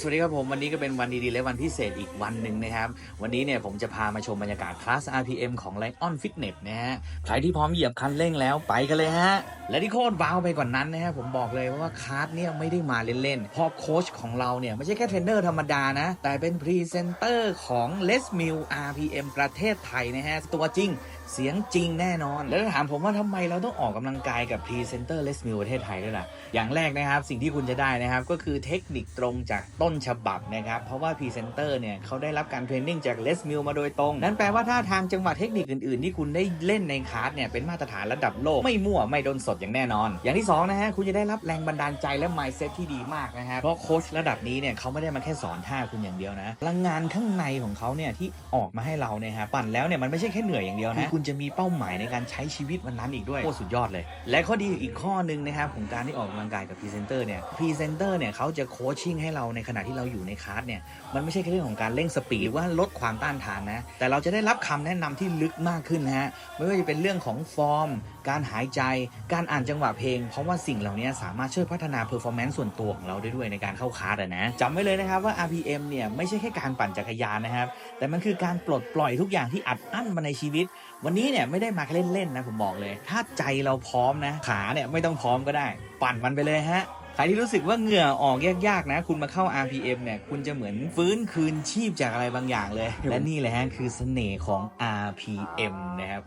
สวัสดีครับผม วันนี้ก็เป็นวันดีๆ และวันพิเศษอีกวันหนึ่งนะครับ วันนี้เนี่ยผมจะพามาชมบรรยากาศคลาส RPM ของ Lion Fitness นะฮะ ใครที่พร้อมเหยียบคันเร่งแล้วไปกันเลยฮะ และที่โคตรว้าวไปกว่านนั้นนะฮะผมบอกเลยว่าคลาสเนี่ยไม่ได้มาเล่นๆพราะโค้ชของเราเนี่ยไม่ใช่แค่เทรนเนอร์ธรรมดานะ แต่เป็นพรีเซนเตอร์ของ Les Mill RPM ประเทศไทยนะฮะ ตัวจริงเสียงจริงแน่นอน แล้วถ้าถามผมว่าทำไมเราต้องออกกำลังกายกับพรีเซนเตอร์ Les Mill ประเทศไทยด้วยล่ะ อย่างแรกนะครับ สิ่งที่คุณจะได้นะครับ ก็คือเทคนิคตรงจากต้นฉบับนะครับ เพราะว่าพรีเซนเตอร์เนี่ยเขาได้รับการเทรนนิ่งจาก Les Mill มาโดยตรง นั่นแปลว่าถ้าทางจังหวะเทคนิคอื่นๆ ที่คุณได้เล่นในคลาสเนี่ยเป็นมาตรฐานระดับโลกไม่มั่วไม่โดนสดอย่างแน่นอน อย่างที่สองนะฮะคุณจะได้รับแรงบันดาลใจและ mindset ที่ดีมากนะฮะเพราะโค้ชระดับนี้เนี่ยเขาไม่ได้มาแค่สอนท่าคุณอย่างเดียวนะพลังงานข้างในของเขาเนี่ยที่ออกมาให้เราเนี่ยฮะปั่นแล้วเนี่ยมันไม่ใช่แค่เหนื่อยอย่างเดียวนะคุณจะมีเป้าหมายในการใช้ชีวิตวันนั้นอีกด้วยโคตรสุดยอดเลย และข้อดีอีกข้อหนึ่งนะครับของการที่ออกกำลังกายกับพรีเซนเตอร์เนี่ยพรีเซนเตอร์เนี่ยเขาจะโคชชิ่งให้เราในขณะที่เราอยู่ในคลาสเนี่ยมันไม่ใช่แค่เรื่องของการเร่งสปีดหรือว่าลดความต้านทานนะแต่เราจะได้รับคำแนะนำที่ลึกมากขึ้นนะฮะไม่ว่าจะเป็นเรื่องของฟอร์ม การหายใจ การอ่านจังหวะเพลง เพราะว่าสิ่งเหล่านี้สามารถช่วยพัฒนาเพอร์ฟอร์แมนซ์ส่วนตัวของเราได้ด้วยในการเข้าคาสอะนะจำไว้เลยนะครับว่า RPM เนี่ยไม่ใช่แค่การปั่นจักรยานนะครับ แต่มันคือการปลดปล่อยทุกอย่างที่อัดอั้นมาในชีวิต วันนี้เนี่ยไม่ได้มาเล่นๆนะผมบอกเลย ถ้าใจเราพร้อมนะขาเนี่ยไม่ต้องพร้อมก็ได้ ปั่นมันไปเลยฮะใครที่รู้สึกว่าเหงื่อออกยากๆนะ คุณมาเข้า RPM เนี่ย คุณจะเหมือนฟื้นคืนชีพจากอะไรบางอย่างเลย และนี่แหละฮะคือเสน่ห์ของ RPM นะครับ